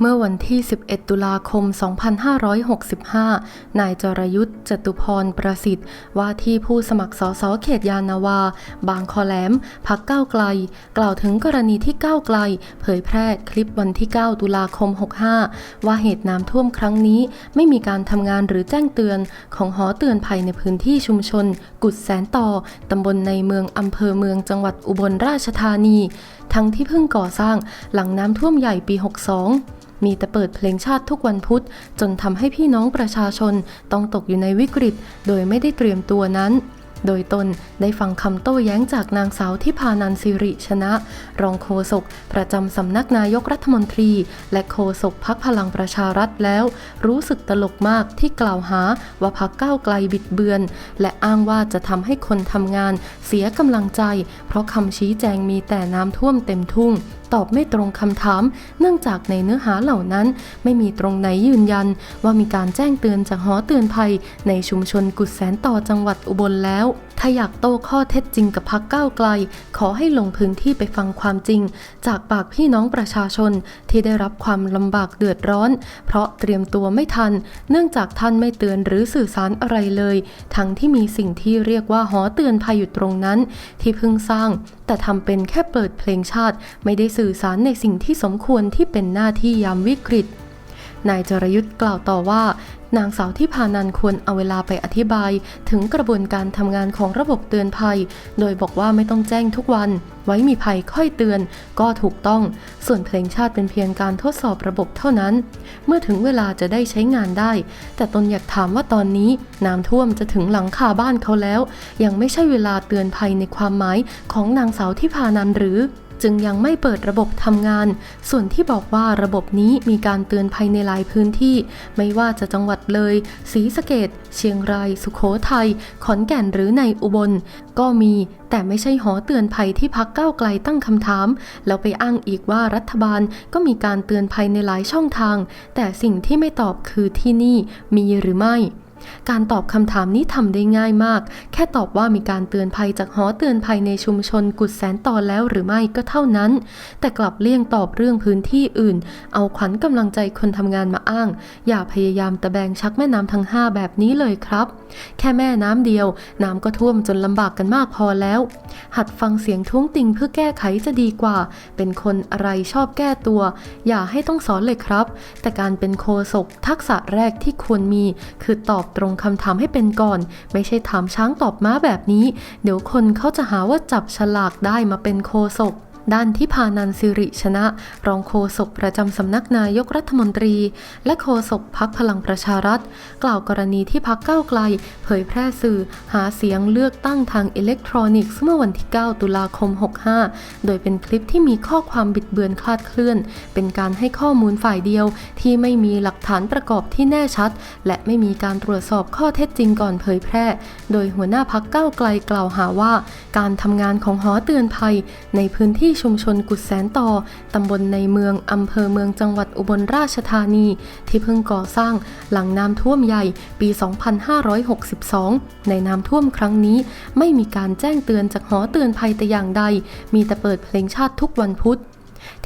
เมื่อวันที่ 11 ตุลาคม 2565 นายจรยุทธ์จตุพรประสิทธิ์ ว่าที่ผู้สมัครสสเขตยานาวา บางคอแหลม พักก้าวไกล กล่าวถึงกรณีที่ก้าวไกล เผยแพร่คลิปวันที่ 9 ตุลาคม 65 ว่าเหตุน้ำท่วมครั้งนี้ ไม่มีการทำงานหรือแจ้งเตือน ของหอเตือนภัยในพื้นที่ชุมชน กุดแสนต่อตำบลในเมืองอำเภอเมืองจังหวัดอุบลราชธานี ทั้งที่เพิ่งก่อสร้างหลังน้ำท่วมใหญ่ปี 62มีแต่เปิดเพลงชาติทุกวันพุธ จนทำให้พี่น้องประชาชนต้องตกอยู่ในวิกฤต โดยไม่ได้เตรียมตัวนั้น โดยตนได้ฟังคำโต้แย้งจากนางสาวทิพานันสิริชนะ รองโฆษกประจำสำนักนายกรัฐมนตรี และโฆษกพักพลังประชารัฐแล้ว รู้สึกตลกมากที่กล่าวหาว่าพักก้าวไกลบิดเบือน และอ้างว่าจะทำให้คนทำงาน เสียกำลังใจ เพราะคำชี้แจงมีแต่น้ำท่วมเต็มทุ่งตอบไม่ตรงคำถาม เนื่องจากในเนื้อหาเหล่านั้น ไม่มีตรงไหนยืนยัน ว่ามีการแจ้งเตือนจากหอเตือนภัย ในชุมชนกุดแสนต่อจังหวัดอุบลแล้วถ้าอยากโต้ข้อเท็จจริงกับพักก้าวไกล ขอให้ลงพื้นที่ไปฟังความจริง จากปากพี่น้องประชาชนที่ได้รับความลำบากเดือดร้อน เพราะเตรียมตัวไม่ทัน เนื่องจากท่านไม่เตือนหรือสื่อสารอะไรเลย ทั้งที่มีสิ่งที่เรียกว่าหอเตือนภัยอยู่ตรงนั้น ที่เพิ่งสร้าง แต่ทำเป็นแค่เปิดเพลงชาติ ไม่ได้สื่อสารในสิ่งที่สมควรที่เป็นหน้าที่ยามวิกฤตนายจรยุทธ์กล่าวต่อว่า นางสาวที่พานันควรเอาเวลาไปอธิบาย ถึงกระบวนการทำงานของระบบเตือนภัย โดยบอกว่าไม่ต้องแจ้งทุกวัน ไว้มีภัยค่อยเตือน ก็ถูกต้อง ส่วนเพลงชาติเป็นเพียงการทดสอบระบบเท่านั้น เมื่อถึงเวลาจะได้ใช้งานได้ แต่ตนอยากถามว่าตอนนี้น้ำท่วมจะถึงหลังคาบ้านเขาแล้ว ยังไม่ใช่เวลาเตือนภัยในความหมายของนางสาวที่พานันหรือ จึงยังไม่เปิดระบบทำงาน ส่วนที่บอกว่าระบบนี้มีการเตือนภัยในหลายพื้นที่ ไม่ว่าจะจังหวัดเลยศรีสะเกดเชียงราย สุโขทัย ขอนแก่นหรือในอุบล ก็มีแต่ไม่ใช่หอเตือนภัยที่พักก้าวไกลตั้งคำถาม แล้วไปอ้างอีกว่ารัฐบาลก็มีการเตือนภัยในหลายช่องทาง แต่สิ่งที่ไม่ตอบคือที่นี่มีหรือไม่ การตอบคำถามนี้ทำได้ง่ายมาก แค่ตอบว่ามีการเตือนภัยจากหอเตือนภัยในชุมชนกุดแสนตอนแล้วหรือไม่ก็เท่านั้น แต่กลับเลี่ยงตอบเรื่องพื้นที่อื่น เอาขวัญกำลังใจคนทำงานมาอ้าง อย่าพยายามตะแบงชักแม่น้ำทั้งห้าแบบนี้เลยครับ แค่แม่น้ำเดียว น้ำก็ท่วมจนลำบากกันมากพอแล้ว หัดฟังเสียงท้วงติงเพื่อแก้ไขจะดีกว่า เป็นคนอะไรชอบแก้ตัว อย่าให้ต้องสอนเลยครับ แต่การเป็นโคศกทักษะแรกที่ควรมีคือตอบอบตรงคำถามให้เป็นก่อน ไม่ใช่ถามช้างตอบม้าแบบนี้ เดี๋ยวคนเขาจะหาว่าจับฉลากได้มาเป็นโคศก ด้านที่พานันสิริชนะ รองโฆษกประจำสำนักนายกรัฐมนตรี และโฆษกพักพลังประชารัฐ กล่าวกรณีที่พักก้าวไกล เผยแพร่สื่อหาเสียงเลือกตั้งทางอิเล็กทรอนิกส์เมื่อวันที่ 9 ตุลาคม 65 โดยเป็นคลิปที่มีข้อความบิดเบือนคลาดเคลื่อน เป็นการให้ข้อมูลฝ่ายเดียว ที่ไม่มีหลักฐานประกอบที่แน่ชัด และไม่มีการตรวจสอบข้อเท็จจริงก่อนเผยแพร่ โดยหัวหน้าพักก้าวไกลกล่าวหาว่า การทำงานของหอเตือนภัย ในพื้นที่ชุมชนกุดแสนต่อ ตำบลในเมือง อำเภอเมืองจังหวัดอุบลราชธานี ที่เพิ่งก่อสร้างหลังน้ำท่วมใหญ่ปี 2562 ในน้ำท่วมครั้งนี้ ไม่มีการแจ้งเตือนจากหอเตือนภัยแต่อย่างใด มีแต่เปิดเพลงชาติทุกวันพุธ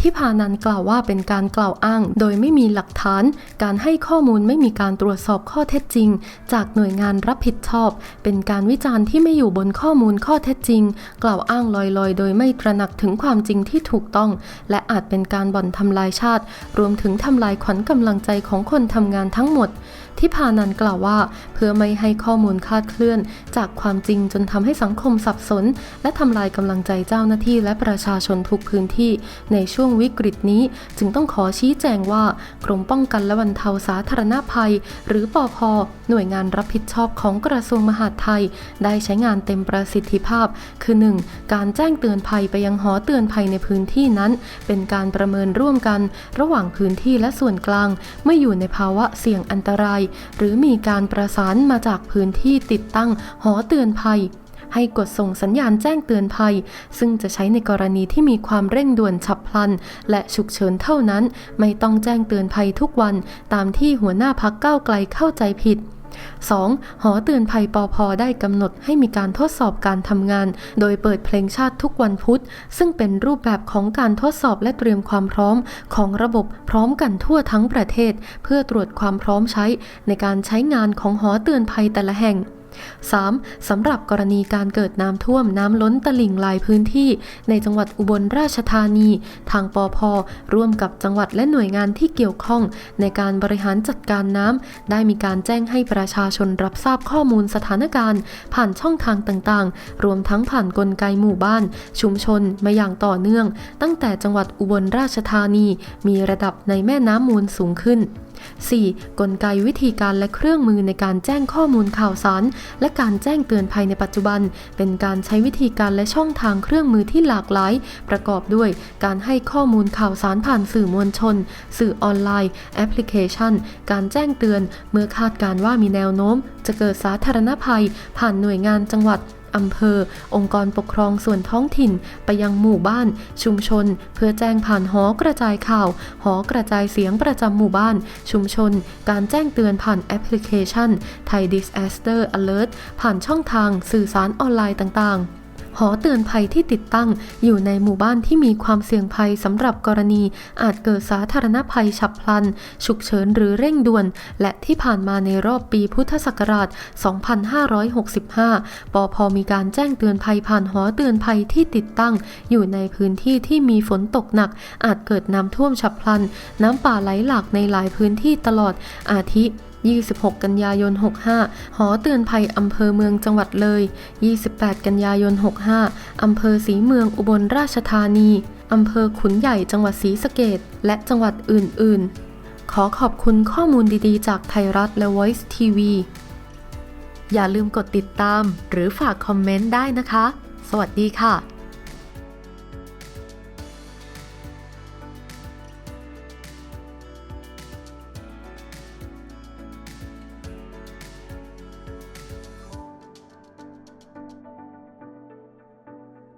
ที่พานันกล่าวว่าเป็นการกล่าวอ้าง โดยไม่มีหลักฐาน การให้ข้อมูลไม่มีการตรวจสอบข้อเท็จจริง จากหน่วยงานรับผิดชอบ เป็นการวิจารณ์ที่ไม่อยู่บนข้อมูลข้อเท็จจริง กล่าวอ้างลอยๆ โดยไม่ตระหนักถึงความจริงที่ถูกต้อง และอาจเป็นการบ่อนทำลายชาติ รวมถึงทำลายขวัญกำลังใจของคนทำงานทั้งหมด ที่พานันกล่าวว่า เพื่อไม่ให้ข้อมูลคลาดเคลื่อน จากความจริงจนทำให้สังคมสับสน และทำลายกำลังใจเจ้าหน้าที่และประชาชนทุกพื้นที่ ในช่วงวิกฤตนี้ จึงต้องขอชี้แจงว่ากรมป้องกันและบรรเทาสาธารณภัย หรือปอพ หน่วยงานรับผิดชอบของกระทรวงมหาดไทย ได้ใช้งานเต็มประสิทธิภาพ คือ 1. การแจ้งเตือนภัยไปยังหอเตือนภัยในพื้นที่นั้น เป็นการประเมินร่วมกัน ระหว่างพื้นที่และส่วนกลาง เมื่ออยู่ในภาวะเสี่ยงอันตราย หรือมีการประสานมาจากพื้นที่ติดตั้งหอเตือนภัยให้กดส่งสัญญาณแจ้งเตือนภัย ซึ่งจะใช้ในกรณีที่มีความเร่งด่วนฉับพลัน และฉุกเฉินเท่านั้น ไม่ต้องแจ้งเตือนภัยทุกวัน ตามที่หัวหน้าพักเก้าไกลเข้าใจผิด 2. หอเตือนภัยปอพได้กำหนดให้มีการทดสอบการทำงาน โดยเปิดเพลงชาติทุกวันพุธ ซึ่งเป็นรูปแบบของการทดสอบและเตรียมความพร้อมของระบบพร้อมกันทั่วทั้งประเทศ เพื่อตรวจความพร้อมใช้ในการใช้งานของหอเตือนภัยแต่ละแห่ง 3. สำหรับกรณีการเกิดน้ำท่วมน้ำล้นตลิ่งหลายพื้นที่ ในจังหวัดอุบลราชธานี ทางปอพร่วมกับจังหวัดและหน่วยงานที่เกี่ยวข้อง ในการบริหารจัดการน้ำได้มีการแจ้งให้ประชาชนรับทราบข้อมูลสถานการณ์ ผ่านช่องทางต่างๆ รวมทั้งผ่านกลไกหมู่บ้าน ชุมชนมาอย่างต่อเนื่อง ตั้งแต่จังหวัดอุบลราชธานี มีระดับในแม่น้ำมูลสูงขึ้น 4. กลไกวิธีการและเครื่องมือในการแจ้งข้อมูลข่าวสาร และการแจ้งเตือนภัยในปัจจุบัน เป็นการใช้วิธีการและช่องทางเครื่องมือที่หลากหลาย ประกอบด้วยการให้ข้อมูลข่าวสารผ่านสื่อมวลชน สื่อออนไลน์ แอปพลิเคชัน การแจ้งเตือน เมื่อคาดการว่ามีแนวโน้ม จะเกิดสาธารณภัย ผ่านหน่วยงานจังหวัด อำเภอ องค์กรปกครองส่วนท้องถิ่น ไปยังหมู่บ้าน ชุมชน เพื่อแจ้งผ่านหอกระจายข่าว หอกระจายเสียงประจำหมู่บ้าน ชุมชน การแจ้งเตือนผ่านแอปพลิเคชันไทย Disaster Alert ผ่านช่องทางสื่อสารออนไลน์ต่างๆ หอเตือนภัยที่ติดตั้ง อยู่ในหมู่บ้านที่มีความเสี่ยงภัยสำหรับกรณี อาจเกิดสาธารณภัยฉับพลัน ฉุกเฉินหรือเร่งด่วน และที่ผ่านมาในรอบปีพุทธศักราช 2565 ปอพมีการแจ้งเตือนภัยผ่านหอเตือนภัยที่ติดตั้ง อยู่ในพื้นที่ที่มีฝนตกหนัก อาจเกิดน้ำท่วมฉับพลัน น้ำป่าไหลหลากในหลายพื้นที่ตลอดอาทิ 26 กันยายน 65 หอเตือนภัยอำเภอเมืองจังหวัดเลย 28 กันยายน 65 อำเภอสีเมืองอุบลราชธานี อำเภอขุนใหญ่จังหวัดศรีสะเกดและจังหวัดอื่น ๆ ขอขอบคุณข้อมูลดีๆ จากไทยรัฐและ Voice TV อย่าลืมกดติดตามหรือฝากคอมเมนต์ได้นะคะ สวัสดีค่ะ